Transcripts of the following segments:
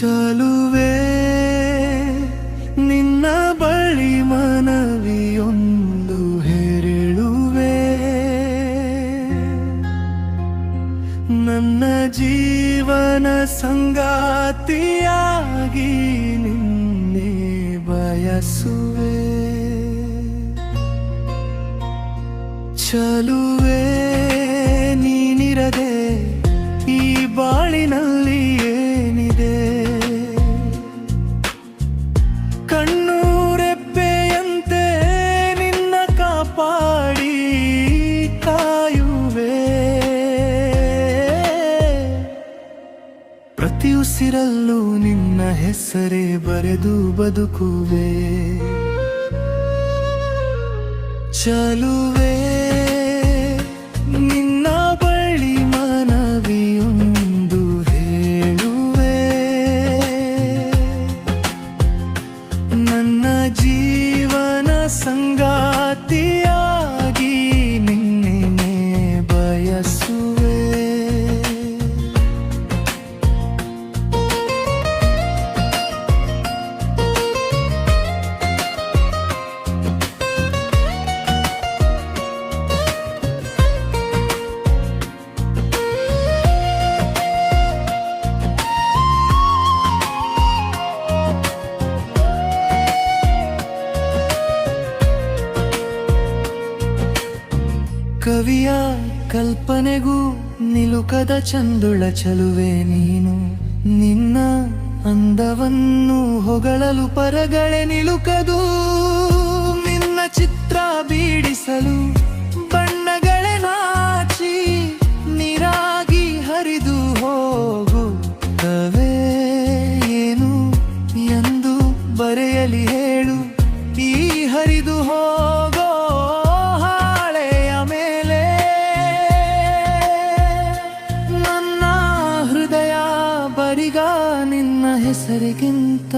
ಚಲುವೆ ನಿನ್ನ ಬಳಿ ಮನವಿಯೊಂದು ಹೆರಳುವೆ. ನನ್ನ ಜೀವನ ಸಂಗಾತಿಯಾಗಿ ನಿನ್ನೆ ಬಯಸುವೆ. ಚಲುವೆ ನೀನಿರದೆ ಈ ಬಾಳಿನಲ್ಲಿ ಉಸಿರಲ್ಲೂ ನಿನ್ನ ಹೆಸರೇ ಬರೆದು ಬದುಕುವೆ. ಚಲುವೆ ನಿನ್ನ ಕವಿಯ ಕಲ್ಪನೆಗೂ ನಿಲುಕದ ಚಂದುಳ ಚಲುವೆ ನೀನು. ನಿನ್ನ ಅಂದವನ್ನು ಹೊಗಳಲು ಪರಗಳೆ ನಿಲುಕದು. ನಿನ್ನ ಚಿತ್ರ ಬೀಡಿಸಲು ಬಣ್ಣಗಳೆ ನಾಚಿ ನೀರಾಗಿ ಹರಿದು ಹೋಗುತ್ತವೆ ಏನು ಎಂದು ಬರೆಯಲಿ ಹೇಳು. ಈ ಹರಿದು ಹೋಗೋ ಬರಿಗ ನಿನ್ನ ಹೆಸರಿಗಿಂತ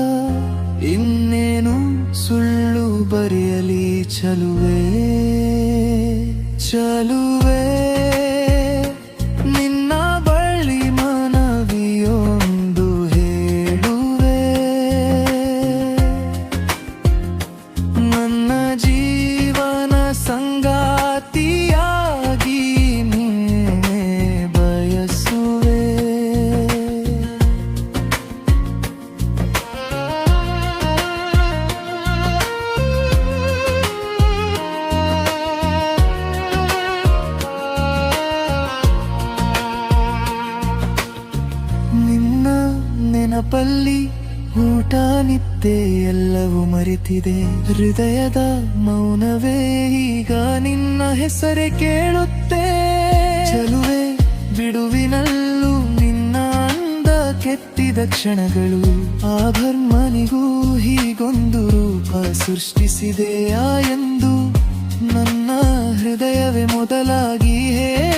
ಇನ್ನೇನು ಸುಳ್ಳು ಬರೆಯಲಿ ಚಲುವೆ ಚಲುವೆ. ನಿನ್ನ ನೆನಪಲ್ಲಿ ಊಟ ನಿದ್ದೆ ಎಲ್ಲವೂ ಮರೆತಿದೆ. ಹೃದಯದ ಮೌನವೇ ಈಗ ನಿನ್ನ ಹೆಸರೆ ಕೇಳುತ್ತೆ. ಚಲುವೆ ಬಿಡುವಿನಲ್ಲೂ ನಿನ್ನ ಅಂದ ಕೆತ್ತಿದ ಕ್ಷಣಗಳು. ಆಭರ್ಮನಿಗೂ ಹೀಗೊಂದು ರೂಪ ಸೃಷ್ಟಿಸಿದೆಯಾ ಎಂದು ನನ್ನ ಹೃದಯವೇ ಮೊದಲಾಗಿ ಹೇಳುತ್ತೆ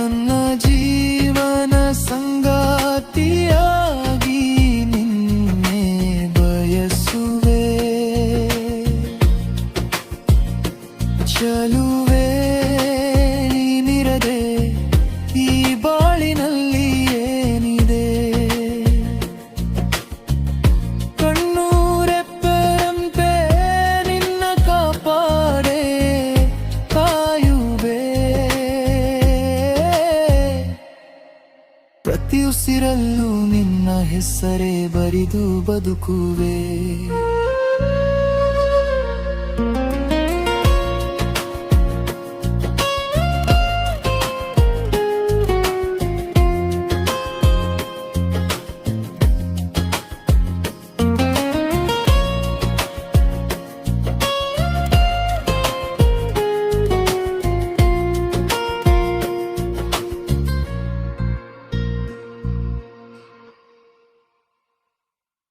ನನ್ನ ಜೀವನ ಸಂಗಾತಿಯಾಗಿ ನಿನ್ನೆ ಬಯಸುವೆ. ಚಲುವೆ ಪ್ರತಿ ಉಸಿರಲ್ಲೂ ನಿನ್ನ ಹೆಸರೇ ಬರಿದು ಬದುಕುವೆ.